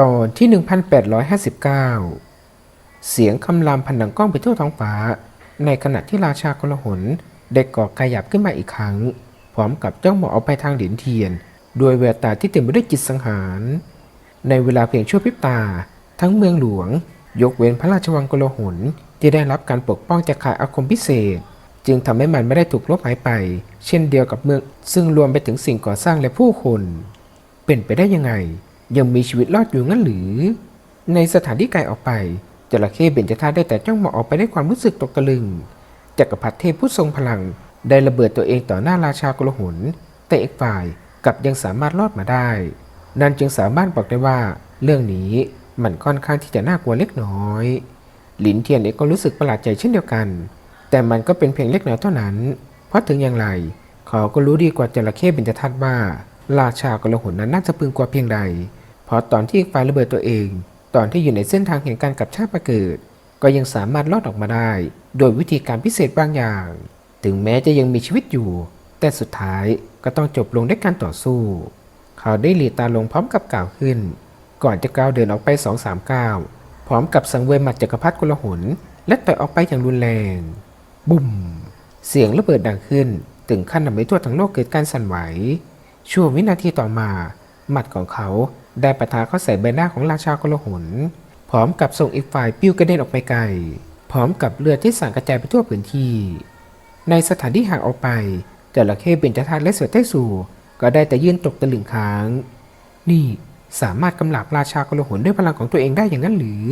ตอนที่ 1859 เสียงคำรามพันดังก้องไปทั่วท้องฟ้า ในขณะที่ราชากลหนได้ก่อกายหยับขึ้นมาอีกครั้ง พร้อมกับจ้องมองออกไปทางเหรียญเทียนด้วยแววตาที่เต็มไปด้วยจิตสังหาร ในเวลาเพียงชั่วพริบตา ทั้งเมืองหลวง ยกเว้นพระราชวังกลหนที่ได้รับการปกป้องจากข่ายอาคมพิเศษ จึงทำให้มันไม่ได้ถูกลบหายไป เช่นเดียวกับเมืองซึ่งรวมไปถึงสิ่งก่อสร้างและผู้คน เป็นไปได้ยังไง ยังมีชีวิตรอดอยู่งั้นหรือ ในสถานที่ไกลออกไปจระเข้เบญจธาตุได้แต่จ้องมองออกไปด้วยความรู้สึกตกตะลึงจักรพรรดิเทพผู้ทรงพลัง ได้ระเบิดตัวเองต่อหน้าราชากลหนแต่อีกฝ่ายกลับยังสามารถรอดมาได้ นั่นจึงสามารถบอกได้ว่า เรื่องนี้มันค่อนข้างที่จะน่ากลัวเล็กน้อย หลินเทียนเองก็รู้สึกประหลาดใจเช่นเดียวกัน แต่มันก็เป็นเพียงเล็กน้อยเท่านั้น เพราะถึงอย่างไร เขาก็รู้ดีกว่าจระเข้เบญจธาตุว่า ราชากลหนนั้นน่าจะพึงกว่าเพียงใด เพราะตอนที่อีกฝ่ายระเบิดตัวเอง ตอนที่อยู่ในเส้นทางแห่งการกลับชาติมาเกิด ก็ยังสามารถรอดออกมาได้ โดยวิธีการพิเศษบางอย่าง ถึงแม้จะยังมีชีวิตอยู่ แต่สุดท้ายก็ต้องจบลงด้วยการต่อสู้ เขาได้หลีตาลงพร้อมกับกล่าวขึ้น ก่อนจะก้าวเดินออกไปสองสามก้าวพร้อมกับสังเวยหมัดจักรพรรดิกุลหนและต่อยออกไปอย่างรุนแรง บุ่มเสียงระเบิดดังขึ้น ถึงขั้นทำให้ทั่วทั้งโลกเกิดการสั่นไหว ชั่ววินาทีต่อมา หมัดของเขา ได้ประทาเข้าใส่ใบหน้าของราชากลหน พร้อมกับส่งอีกฝ่ายปิ้วกระเด็นออกไปไกล พร้อมกับเลือดที่สั่งกระจายไปทั่วพื้นที่ ในสถานที่ห่างออกไปจระเข้เบญจธาตและเสือไต้สู่ก็ได้แต่ยืนตกตะลึงค้าง นี่สามารถกำลับราชากลหนด้วยพลังของตัวเองได้อย่างนั้นหรือ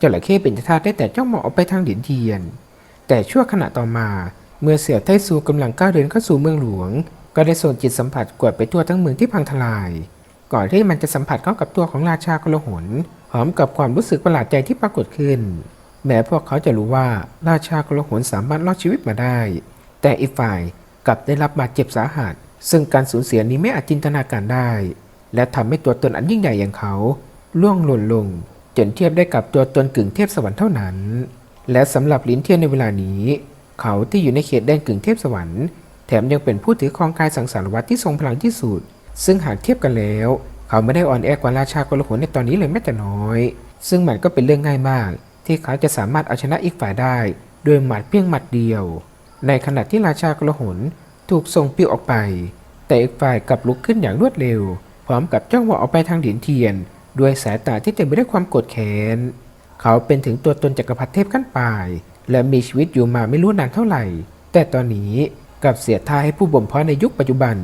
จระเข้เบญจธาตได้แต่จ้องมองออกไปทางเหรียญเทียน แต่ชั่วขณะต่อมาเมื่อเสี่ยวไต้ซูกำลังก้าวเดินเข้าสู่เมืองหลวง ก็ได้ส่งจิตสัมผัสกวดไปทั่วทั้งเมืองที่พังทลาย ก่อนที่มันจะสัมผัสเข้ากับตัวของราชากลหนพร้อมกับความรู้สึกประหลาดใจที่ปรากฏขึ้น แม้พวกเขาจะรู้ว่าราชากลหนสามารถรอดชีวิตมาได้ แต่อีกฝ่ายกลับได้รับบาดเจ็บสาหัส ซึ่งการสูญเสียนี้ไม่อาจจินตนาการได้ และทำให้ตัวตนอันยิ่งใหญ่อย่างเขาล่วงหล่นลง จนเทียบได้กับตัวตนกึ่งเทพสวรรค์เท่านั้น และสำหรับลิ้นเทียนในเวลานี้ เขาที่อยู่ในเขตแดนกึ่งเทพสวรรค์แถมยังเป็นผู้ถือครองกายสังสารวัตที่ทรงพลังที่สุด ซึ่งหากเทียบกันแล้ว เขาไม่ได้อ่อนแอกว่าราชากลหนในตอนนี้เลยแม้แต่น้อย ซึ่งมันก็เป็นเรื่องง่ายมาก ที่เขาจะสามารถเอาชนะอีกฝ่ายได้ โดยหมัดเพียงหมัดเดียว ในขณะที่ราชากลหนถูกส่งปิ้วออกไป แต่อีกฝ่ายกลับลุกขึ้นอย่างรวดเร็ว พร้อมกับจ้องมองออกไปทางเหรียญเทียน ด้วยสายตาที่เต็มไปด้วยความโกรธแค้นเขาเป็นถึงตัวตนจักรพรรดิเทพขั้นปลาย และมีชีวิตอยู่มาไม่รู้นานเท่าไหร่ แต่ตอนนี้กลับเสียท่าให้ผู้บ่มเพาะในยุคปัจจุบัน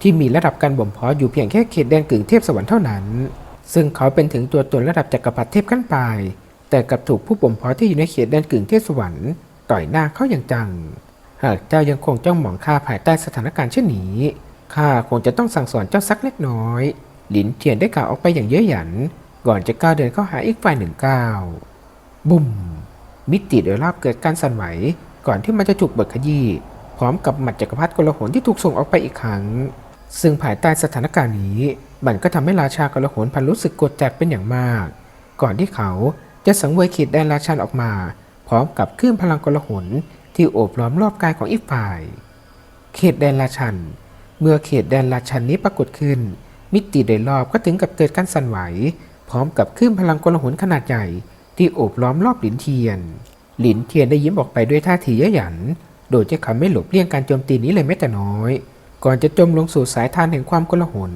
ที่มีระดับการบ่มเพาะอยู่เพียงแค่เขตแดนกึ่งเทพสวรรค์เท่านั้น ซึ่งเขาเป็นถึงตัวตนระดับจักรพรรดิเทพขั้นปลาย แต่กลับถูกผู้บ่มเพาะที่อยู่ในเขตแดนกึ่งเทพสวรรค์ต่อยหน้าเขาอย่างจัง หากเจ้ายังคงจ้องมองข้าภายใต้สถานการณ์เช่นนี้ข้าคงจะต้องสั่งสอนเจ้าสักเล็กน้อย หลินเทียนได้กล่าวออกไปอย่างเย้ยหยัน ก่อนจะก้าวเดินเข้าหาอีกฝ่ายหนึ่งก้าวบุ้มมิติโดยรอบเกิดการสั่นไหว ก่อนที่มันจะถูกเบิกขยี้พร้อมกับหมัดจักรพรรดิกลหนที่ถูกส่งออกไปอีกครั้ง ซึ่งภายใต้สถานการณ์นี้ มันก็ทำให้ราชากลหนพันรู้สึกกดจัดเป็นอย่างมาก ก่อนที่เขาจะสังเวยขีดแดนราชันออกมา พร้อมกับคลื่นพลังกลหนที่โอบล้อมรอบกายของอีกฝ่าย เขตแดนราชัน เมื่อเขตแดนราชันนี้ปรากฏขึ้น มิติโดยรอบก็ถึงกับเกิดการสั่นไหว พร้อมกับคลื่นพลังกลหนขนาดใหญ่ ที่โอบล้อมรอบหลินเทียน หลินเทียนได้ยิ้มออกไปด้วยท่าทีเย้ยหยัน โดยที่เขาไม่หลบเลี่ยงการโจมตีนี้เลยแม้แต่น้อย ก่อนจะจมลงสู่สายทานแห่งความกลหน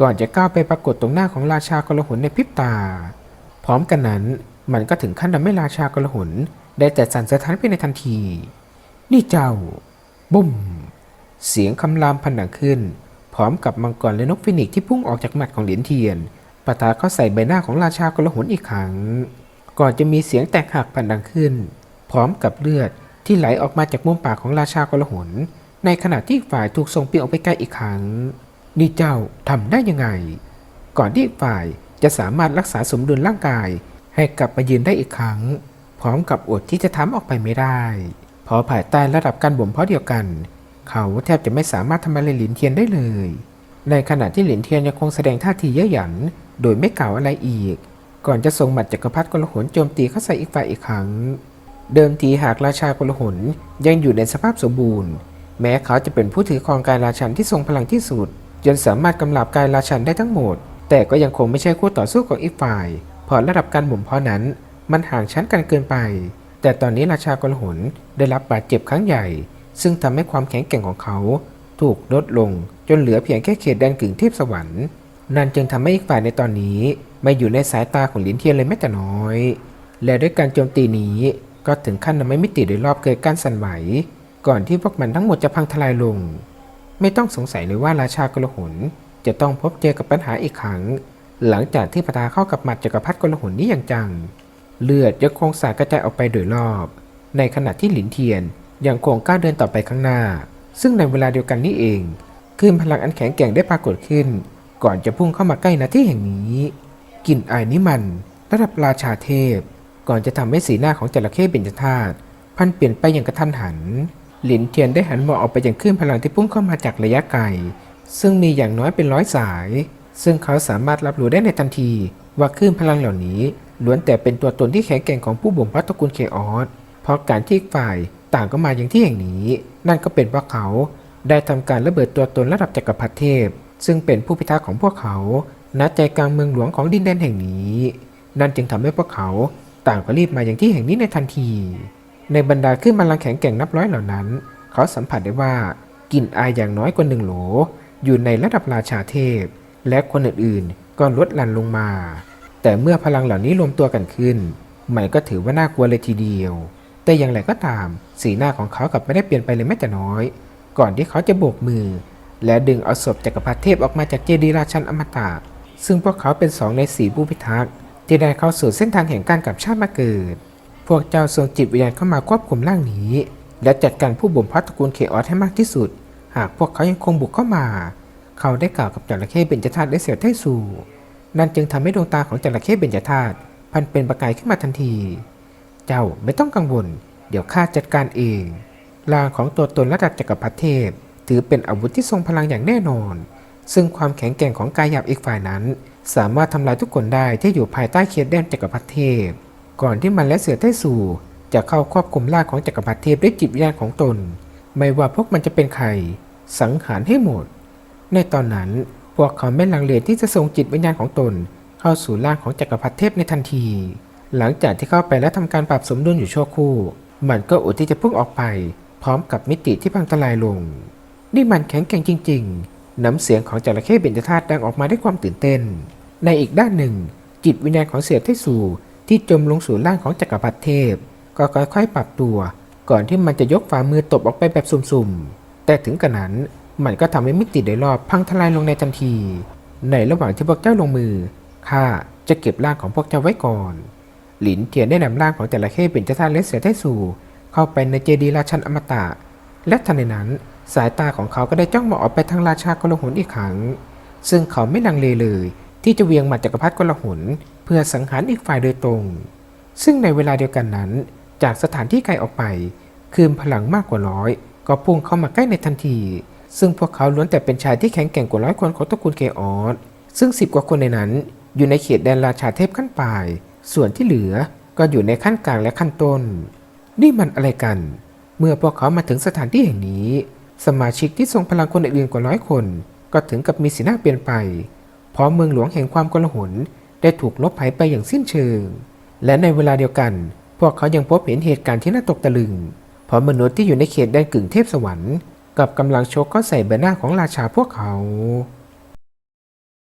ก่อนจะก้าวไปปรากฏตรงหน้าของราชากลหนในพริบตา พร้อมกันนั้นมันก็ถึงขั้นทำให้ราชากลหน ได้แต่สั่นสะท้านไปในทันที นี่เจ้า บุ้ม เสียงคำรามพันดังขึ้น พร้อมกับมังกรและนกฟินิกซ์ที่พุ่งออกจากหมัดของเหรียญเทียนปะทะเข้าใส่ใบหน้าของราชากลหนอีกครั้ง ก่อนจะมีเสียงแตกหักพันดังขึ้น พร้อมกับเลือดที่ไหลออกมาจากมุมปากของราชากลหน ในขณะที่ฝ่ายถูกส่งเปียออกไปไกลอีกครั้งนี่เจ้าทำได้ยังไง ก่อนที่ฝ่ายจะสามารถรักษาสมดุลร่างกาย ให้กลับมายืนได้อีกครั้ง พร้อมกับอดที่จะทำออกไปไม่ได้ เพราะภายใต้ระดับการบ่มเพาะเดียวกัน เขาแทบจะไม่สามารถทำอะไรหลินเทียนได้เลย ในขณะที่หลินเทียนยังคงแสดงท่าทีเย้ยหยัน โดยไม่กล่าวอะไรอีก ก่อนจะส่งหมัดจักรพรรดิกลหนโจมตีเข้าใส่อีกฝ่ายอีกครั้ง เดิมทีหากราชากลหนยังอยู่ในสภาพสมบูรณ์ แม้เขาจะเป็นผู้ถือครองกายราชันที่ทรงพลังที่สุด จนสามารถกำลับกายราชันได้ทั้งหมด แต่ก็ยังคงไม่ใช่คู่ต่อสู้ของอีกฝ่ายเพราะระดับการหมุนเพาะนั้น มันห่างชั้นกันเกินไป แต่ตอนนี้ราชากลหนได้รับบาดเจ็บครั้งใหญ่ ซึ่งทำให้ความแข็งแกร่งของเขา ถูกลดลงจนเหลือเพียงแค่เขตแดนกึ่งเทพสวรรค์นั่นจึงทำให้อีกฝ่ายในตอนนี้ ไม่อยู่ในสายตาของลินเทียนเลยแม้แต่น้อย และด้วยการโจมตีนี้ก็ถึงขั้นทำให้มิติโดยรอบเกิดการสั่นไหว ก่อนที่พวกมันทั้งหมดจะพังทลายลง ไม่ต้องสงสัยเลยว่าราชากลหนจะต้องพบเจอกับปัญหาอีกครั้ง หลังจากที่ปะทะเข้ากับหมัดจักรพรรดิกลหนนี้อย่างจัง เลือดยังคงสาดกระจายออกไปโดยรอบ ในขณะที่หลินเทียนยังคงก้าวเดินต่อไปข้างหน้า ซึ่งในเวลาเดียวกันนี้เองคลื่นพลังอันแข็งแกร่งได้ปรากฏขึ้น ก่อนจะพุ่งเข้ามาใกล้ณที่แห่งนี้กลิ่นอายนี้มันระดับราชาเทพ ก่อนจะทำให้สีหน้าของจระเข้เบญจธาตุพันเปลี่ยนไปอย่างกระทันหัน หลินเทียนได้หันมองออกไปยังคลื่นพลังที่พุ่งเข้ามาจากระยะไกล ซึ่งมีอย่างน้อยเป็นร้อยสาย ซึ่งเขาสามารถรับรู้ได้ในทันที ว่าคลื่นพลังเหล่านี้ล้วนแต่เป็นตัวตนที่แข็งแกร่งของผู้บ่มเพาะตระกูลเคออสเพราะการที่ฝ่ายต่างก็มาอย่างที่แห่งนี้ นั่นก็เป็นเพราะเขาได้ทำการระเบิดตัวตนระดับจักรพรรดิเทพ ซึ่งเป็นผู้พิทักษ์ของพวกเขาณใจกลางเมืองหลวงของดินแดนแห่งนี้ นั่นจึงทำให้พวกเขาต่างก็รีบมาอย่างที่แห่งนี้ในทันที ในบรรดาขึ้นมาลังแข็งแกร่งนับร้อยเหล่านั้น เขาสัมผัสได้ว่ากลิ่นอายอย่างน้อยกว่าหนึ่งโหล อยู่ในระดับราชาเทพ และคนอื่นๆ ก็ลดหลั่นลงมา แต่เมื่อพลังเหล่านี้รวมตัวกันขึ้น มันก็ถือว่าน่ากลัวเลยทีเดียว แต่อย่างไรก็ตาม สีหน้าของเขากลับไม่ได้เปลี่ยนไปเลยแม้แต่น้อย ก่อนที่เขาจะโบกมือ และดึงเอาศพจักรพรรดิเทพออกมาจากเจดีย์ราชันอมตะ ซึ่งพวกเขาเป็นสองในสี่ผู้พิทักษ์ที่ได้เข้าสู่เส้นทางแห่งการกลับชาติมาเกิด พวกเจ้าทรงจิตวิญญาณเข้ามาควบคุมร่างนี้ และจัดการผู้บ่มเพาะตระกูลเคออสให้มากที่สุด หากพวกเขายังคงบุกเข้ามา เขาได้กล่าวกับจระเข้เบญจธาตุและเสี่ยวไทซูนั่นจึงทำให้ดวงตาของจระเข้เบญจธาตุพันเป็นประกายขึ้นมาทันที เจ้าไม่ต้องกังวล เดี๋ยวข้าจัดการเองร่างของตัวตนระดับจักรพรรดิเทพ ถือเป็นอาวุธที่ทรงพลังอย่างแน่นอน ซึ่งความแข็งแกร่งของกายหยาบอีกฝ่ายนั้น สามารถทำลายทุกคนได้ที่อยู่ภายใต้เขตแดนจักรพรรดิเทพ ก่อนที่มันและเสือไต้สู่จะเข้าควบคุมร่าของจักรพรรดิเทพด้วยจิตวิญญาณของตน ไม่ว่าพวกมันจะเป็นใคร สังหารให้หมด ในตอนนั้นพวกเขาไม่ลังเลที่จะส่งจิตวิญญาณของตน เข้าสู่ร่างของจักรพรรดิเทพในทันที หลังจากที่เข้าไปและทำการปรับสมดุลอยู่ชั่วครู่ มันก็อดที่จะพุ่งออกไป พร้อมกับมิติที่พังทลายลง นี่มันแข็งแกร่งจริง ๆ น้ำเสียงของจระเข้เบญจธาตุดังออกมาด้วยความตื่นเต้น ในอีกด้านหนึ่ง จิตวิญญาณของเสียเทสู ที่จมลงสู่ร่างของจักรพรรดิเทพ ก็ค่อยๆ ปรับตัว ก่อนที่มันจะยกฝ่ามือตบออกไปแบบสุ่มๆ แต่ถึงกระนั้นมันก็ทำให้มิติโดยรอบพังทลายลงในทันที ในระหว่างที่พวกเจ้าลงมือข้าจะเก็บร่างของพวกเจ้าไว้ก่อน หลินเทียนได้นำร่างของจระเข้เป็นเจ้าท่าและเสือไต้สู่เข้าไปในเจดีราชันอมตะ และทันใดนั้นสายตาของเขาก็ได้จ้องมองออกไปทางราชากลหนอีกครั้ง ซึ่งเขาไม่ลังเลเลย ที่จะเวียงหมัดจักรพรรดิกลหน พื่อสังหารอีกฝ่ายโดยตรง ซึ่งในเวลาเดียวกันนั้น จากสถานที่ไกลออกไป คืนพลังมากกว่าร้อย ก็พุ่งเข้ามาใกล้ในทันที ซึ่งพวกเขาล้วนแต่เป็นชายที่แข็งแกร่งกว่าร้อยคนของตระกูลเคออสซึ่งสิบกว่าคนในนั้น อยู่ในเขตแดนราชาเทพขั้นปลาย ส่วนที่เหลือก็อยู่ในขั้นกลางและขั้นต้น นี่มันอะไรกัน เมื่อพวกเขามาถึงสถานที่แห่งนี้ สมาชิกที่ทรงพลังคนอื่นกว่าร้อยคน ก็ถึงกับมีสีหน้าเปลี่ยนไป เพราะเมืองหลวงแห่งความกลาหน ได้ถูกลบหายไปอย่างสิ้นเชิง และในเวลาเดียวกัน พวกเขายังพบเห็นเหตุการณ์ที่น่าตกตะลึง เพราะมนุษย์ที่อยู่ในเขตแดนกึ่งเทพสวรรค์กับกำลังโชกก็ใส่ใบหน้าของราชาพวกเขา